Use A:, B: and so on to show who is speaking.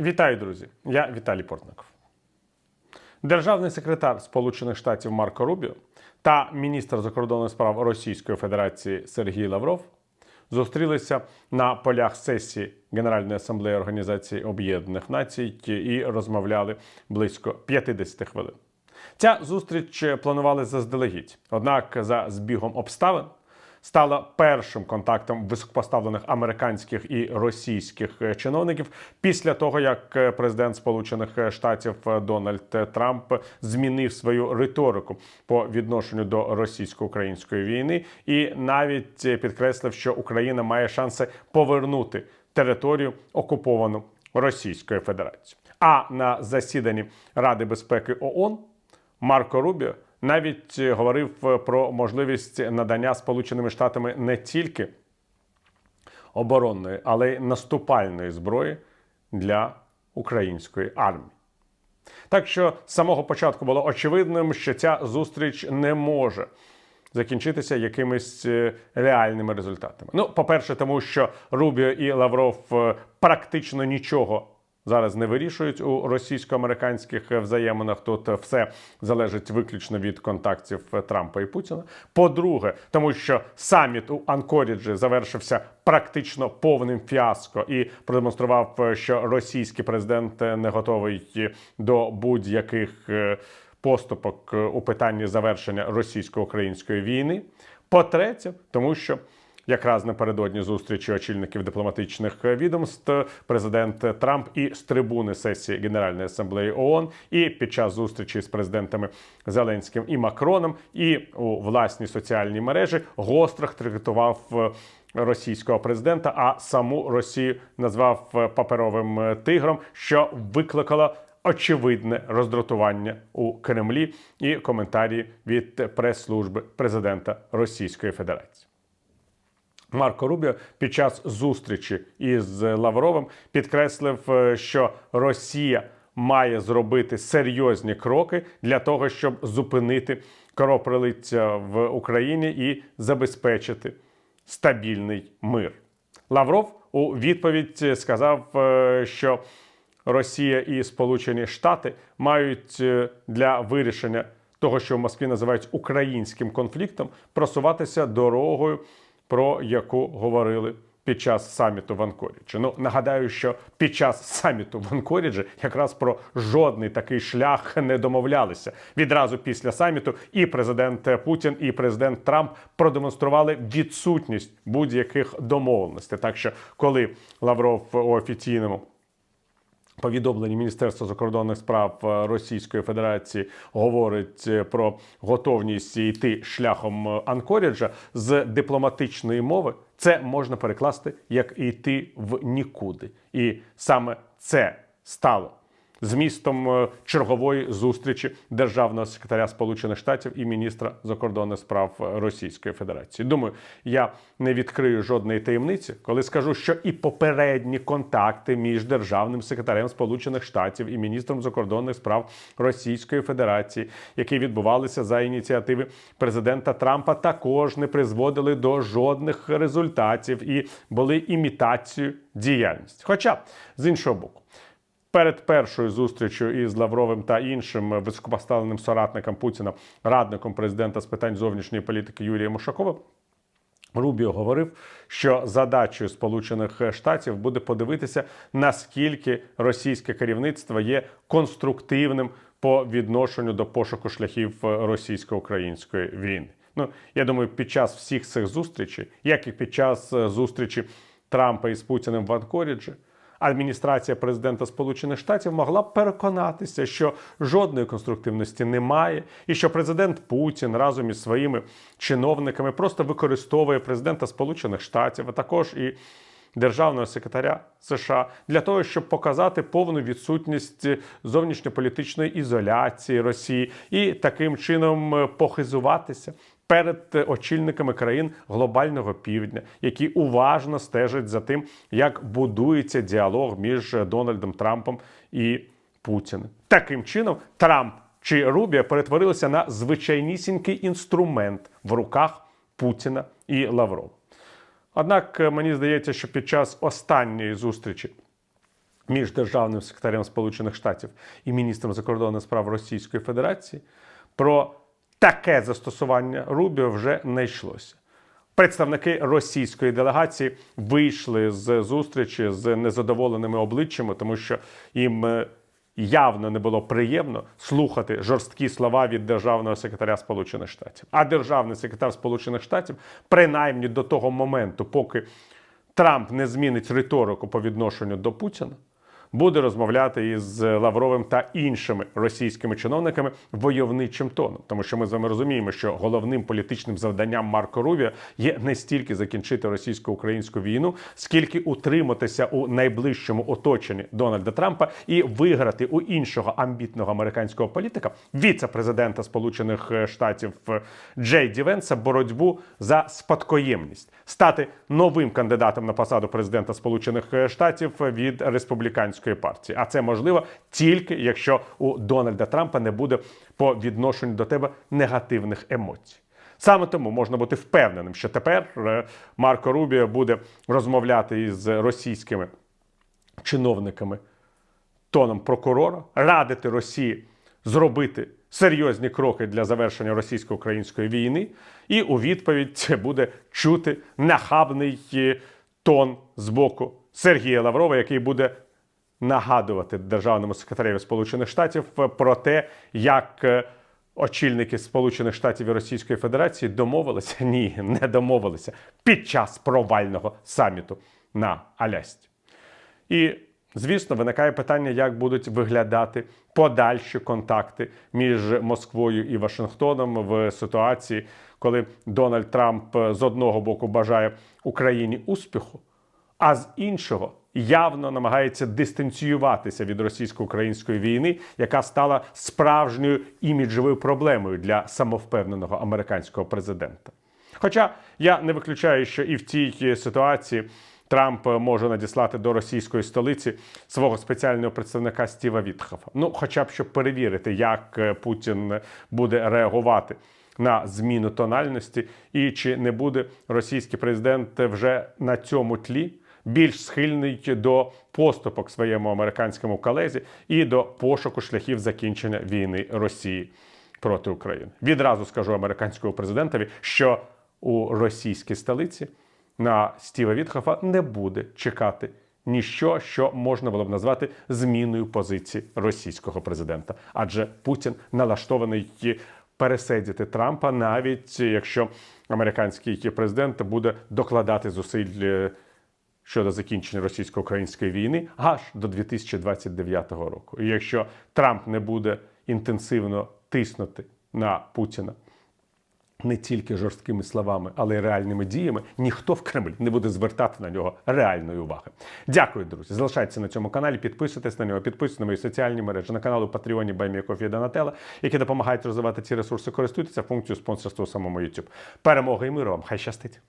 A: Вітаю, друзі! Я Віталій Портников. Державний секретар Сполучених Штатів Марко Рубіо та міністр закордонних справ Російської Федерації Сергій Лавров зустрілися на полях сесії Генеральної асамблеї Організації Об'єднаних Націй і розмовляли близько 50 хвилин. Ця зустріч планували заздалегідь, однак за збігом обставин стала першим контактом високопоставлених американських і російських е, чиновників після того, як е, президент Сполучених Штатів Дональд Трамп змінив свою риторику по відношенню до російсько-української війни, і навіть е, підкреслив, що Україна має шанси повернути територію окуповану Російською Федерацією. А на засіданні Ради безпеки ООН Марко Рубіо навіть е, говорив е, про можливість надання Сполученими Штатами не тільки оборонної, але й наступальної зброї для української армії. Так що з самого початку було очевидним, що ця зустріч не може закінчитися якимись е, реальними результатами. Ну, по-перше, тому що Рубіо і Лавров практично нічого зараз не вирішують у російсько-американських взаєминах. Тут все залежить виключно від контактів Трампа і Путіна. По-друге, тому що саміт у Анкоріджі завершився практично повним фіаско і продемонстрував, що російський президент не готовий до будь-яких е, поступок у питанні завершення російсько-української війни. По-третє, тому що Якраз напередодні зустрічі очільників дипломатичних відомств президент Трамп і з трибуни сесії Генеральної асамблеї ООН, і під час зустрічі з президентами Зеленським і Макроном, і у власній соціальній мережі гостро критикував російського президента, а саму Росію назвав паперовим тигром, що викликало. Очевидне роздратування у Кремлі і коментарі від прес-служби президента Російської Федерації. Марко Рубіо під час зустрічі із Лавровим підкреслив, е, що Росія має зробити серйозні кроки для того, щоб зупинити кровопролиття в Україні і забезпечити стабільний мир. Лавров у відповідь сказав, е, що Росія і Сполучені Штати мають е, для вирішення того, що в Москві називають українським конфліктом, просуватися дорогою про яку говорили під час саміту в Анкоріджі. Ну нагадаю, що під час саміту в Анкоріджі якраз про жодний такий шлях не домовлялися. Відразу після саміту і президент Путін, і президент Трамп продемонстрували відсутність будь-яких домовленостей. Так що, коли Лавров у офіційному Повідомлення Міністерства закордонних справ е, Російської Федерації говорить е, про готовність йти шляхом е, Анкоріджа з дипломатичної мови. Це можна перекласти як йти в нікуди, і саме це стало змістом е, чергової зустрічі державного секретаря Сполучених Штатів і міністра закордонних справ Російської Федерації. Думаю, я не відкрию жодної таємниці, коли скажу, що і попередні контакти між державним секретарем Сполучених Штатів і міністром закордонних справ Російської Федерації, які відбувалися за ініціативи президента Трампа, також не призводили до жодних результатів і були імітацією діяльності. Хоча з іншого боку. Перед першою зустрічю із Лавровим та іншим високопоставленим соратником Путіна, радником президента з питань зовнішньої політики Юрієм Ушаковим, Рубіо говорив, що задачею Сполучених Штатів буде подивитися, наскільки російське керівництво є конструктивним по відношенню до пошуку шляхів російсько-української війни. Ну я думаю, під час всіх цих зустрічей, як і під час зустрічі Трампа із Путіним в Анкоріджі, адміністрація президента Сполучених Штатів могла б переконатися, що жодної конструктивності немає, і що президент Путін разом із своїми чиновниками просто використовує президента Сполучених Штатів, а також і державного секретаря США для того, щоб показати повну відсутність зовнішньополітичної ізоляції Росії і таким чином похизуватися перед очільниками країн глобального півдня, які уважно стежать за тим, як будується діалог між Дональдом Трампом і Путіним. Таким чином, Трамп чи Рубія перетворилися на звичайнісінький інструмент в руках Путіна і Лаврова. Однак мені здається, що під час останньої зустрічі між державним секретарем Сполучених Штатів і міністром закордонних справ Російської Федерації про таке застосування Рубіо вже не йшлося. Представники російської делегації вийшли з зустрічі з незадоволеними обличчями, тому що їм е, явно не було приємно слухати жорсткі слова від державного секретаря Сполучених Штатів. А державний секретар Сполучених Штатів, принаймні до того моменту, поки Трамп не змінить риторику по відношенню до Путіна, буде розмовляти із Лавровим та іншими російськими чиновниками войовничим тоном, тому що ми з вами розуміємо, що головним політичним завданням Марко Рубіо є не стільки закінчити російсько-українську війну, скільки утриматися у найближчому оточенні Дональда Трампа і виграти у іншого амбітного американського політика, віце-президента Сполучених Штатів Джей Ді Венса, боротьбу за спадкоємність, стати новим кандидатом на посаду президента Сполучених Штатів від республіканської партії. А це можливо тільки якщо у Дональда Трампа не буде по відношенню до тебе негативних емоцій. Саме тому можна бути впевненим, що тепер е, Марко Рубіо буде розмовляти із російськими чиновниками тоном прокурора, радити Росії зробити серйозні кроки для завершення російсько-української війни, і у відповідь це буде чути нахабний е, тон з боку Сергія Лаврова, який буде нагадувати державному секретареві Сполучених Штатів про те, як е, очільники Сполучених Штатів і Російської Федерації домовилися, ні, не домовилися під час провального саміту на Алясці. І звісно, виникає питання, як будуть виглядати подальші контакти між Москвою і Вашингтоном в ситуації, коли Дональд Трамп е, з одного боку бажає Україні успіху, а з іншого явно намагається дистанціюватися від російсько-української війни, яка стала справжньою іміджовою проблемою для самовпевненого американського президента. Хоча я не виключаю, що і в цій ситуації Трамп може надіслати до російської столиці свого спеціального представника Стіва Вітхофа. Ну, хоча б щоб перевірити, як Путін буде реагувати на зміну тональності, і чи не буде російський президент вже на цьому тлі більш схильний до поступок своєму американському колезі і до пошуку шляхів закінчення війни Росії проти України. Відразу скажу американському президентові, що у російській столиці на Стіва Вітхофа не буде чекати ніщо, що можна було б назвати зміною позиції російського президента, адже Путін налаштований пересидіти Трампа, навіть якщо американський президент буде докладати зусиль е, щодо закінчення російсько-української війни аж до 2029 року. І якщо Трамп не буде інтенсивно тиснути на Путіна не тільки жорсткими словами, але й реальними діями, ніхто в Кремлі не буде звертати на нього реальної уваги. Дякую, друзі. Залишайтеся на цьому каналі, підписуйтесь на нього, підписуйтесь на мої соціальні мережі, на канал у Патреоні Байміякофі Донателла, які допомагають розвивати ці ресурси. Користуйтеся функцією спонсорства у самому YouTube. Перемоги і миру вам! Хай щастить!